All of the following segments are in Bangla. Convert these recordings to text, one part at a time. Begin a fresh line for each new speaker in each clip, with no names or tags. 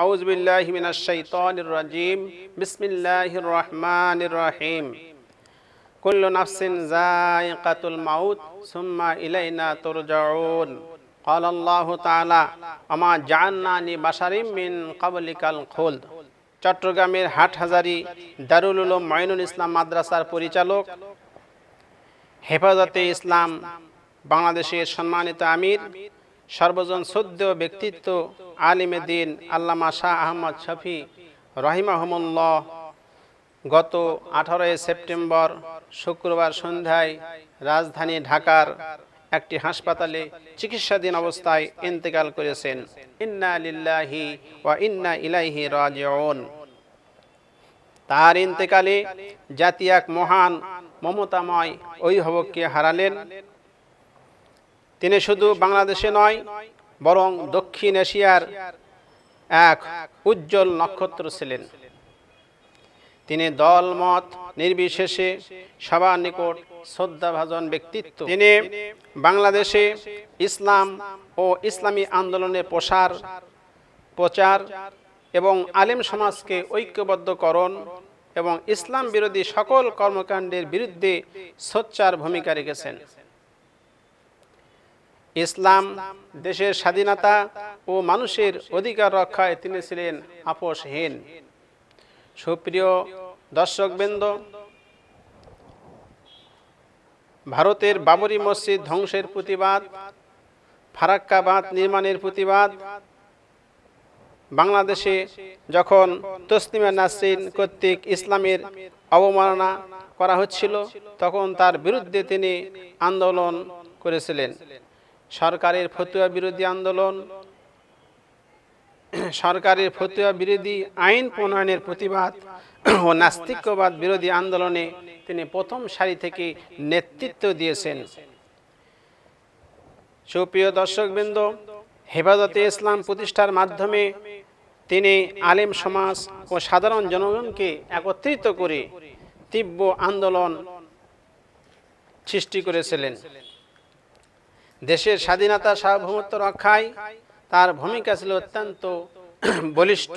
আউজ বিল্লাহি মিনাশ শাইতানির রাজিম বিসমিল্লাহির রহমানির রহিম কুল্লু নাফসিন যায়িকাতুল মাউত সুম্মা ইলাইনা তুরজাউন قال الله تعالى আমা জান্নানি বাশারিম মিন কাবলিকাল খুলদ চট্টগ্রামের হাটহাজারি দারুল উলুম মাইনুল ইসলাম মাদ্রাসার পরিচালক হেফাজতে ইসলাম বাংলাদেশের সম্মানিত আমির সর্বজন সদ্য ব্যক্তিত্ব আলিমে দিন আল্লামা শাহ আহমদ শফি রহিমাহমুল্লাহ। গত আঠারোই সেপ্টেম্বর শুক্রবার সন্ধ্যায় রাজধানী ঢাকার একটি হাসপাতালে চিকিৎসাধীন অবস্থায় ইন্তেকাল করেছেন। ইন্না লিল্লাহি ওয়া ইন্না ইলাইহি রাজিউন। তার ইন্তেকালে জাতি এক মহান, মমতাময় অভিভাবককে হারালেন। তিনি শুধু বাংলাদেশে নয়, বরং দক্ষিণ এশিয়ার এক উজ্জ্বল নক্ষত্র ছিলেন। তিনি দল মত নির্বিশেষে সবার নিকট শ্রদ্ধাভাজন ব্যক্তিত্ব। তিনি বাংলাদেশে ইসলাম ও ইসলামী আন্দোলনের প্রসার, প্রচার এবং আলেম সমাজকে ঐক্যবদ্ধকরণ এবং ইসলাম বিরোধী সকল কর্মকাণ্ডের বিরুদ্ধে সোচ্চার ভূমিকা রেখেছেন। ইসলাম, দেশের স্বাধীনতা ও মানুষের অধিকার রক্ষায় তিনি ছিলেন আপোষহীন। সুপ্রিয় দর্শকবৃন্দ, ভারতের বাবরি মসজিদ ধ্বংসের প্রতিবাদ ফারাক্কা বাঁধ নির্মাণের প্রতিবাদ, বাংলাদেশে যখন তসলিমা নাসরিন কর্তৃক ইসলামের অবমাননা করা হচ্ছিল, তখন তার বিরুদ্ধে তিনি আন্দোলন করেছিলেন। সরকারের ফতুয়া বিরোধী আন্দোলন, সরকারের ফতুয়া বিরোধী আইন প্রণয়নের প্রতিবাদ ও নাস্তিক্যবাদ বিরোধী আন্দোলনে তিনি প্রথম সারি থেকে নেতৃত্ব দিয়েছেন। সুপ্রিয় দর্শকবৃন্দ, হেফাজতে ইসলাম প্রতিষ্ঠার মাধ্যমে তিনি আলেম সমাজ ও সাধারণ জনগণকে একত্রিত করে তীব্র আন্দোলন সৃষ্টি করেছিলেন। দেশের স্বাধীনতা সার্বভৌমত্ব রক্ষায় তার ভূমিকা ছিল অত্যন্ত বলিষ্ঠ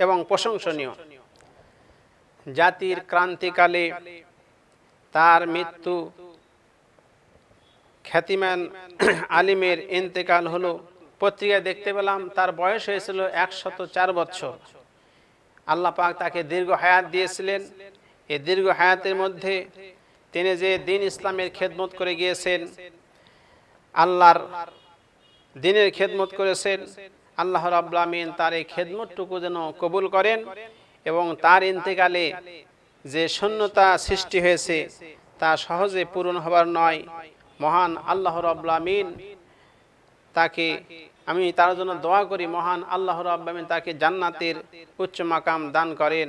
এবং প্রশংসনীয়। জাতির ক্রান্তিকালে তার মৃত্যু খ্যাতিমান আলিমের ইন্তেকাল হলো। পত্রিকায় দেখতে পেলাম, তার বয়স হয়েছিল একশত চার বছর আল্লাহ পাক তাকে দীর্ঘ হায়াত দিয়েছিলেন। এই দীর্ঘ হায়াতের মধ্যে তিনি যে দিন ইসলামের খেদমত করে গিয়েছেন আল্লাহর দিনের খেদমত করেছেন। আল্লাহ রাব্লামিন তার এই খেদমতটুকু যেন কবুল করেন এবং তার ইন্তেকালে যে শূন্যতা সৃষ্টি হয়েছে তা সহজে পূরণ হবার নয়। মহান আল্লাহ রাব্লামিন তাকে আমি তার জন্য দোয়া করি। মহান আল্লাহ রাব্লামিন তাকে জান্নাতের উচ্চ মাকাম দান করেন।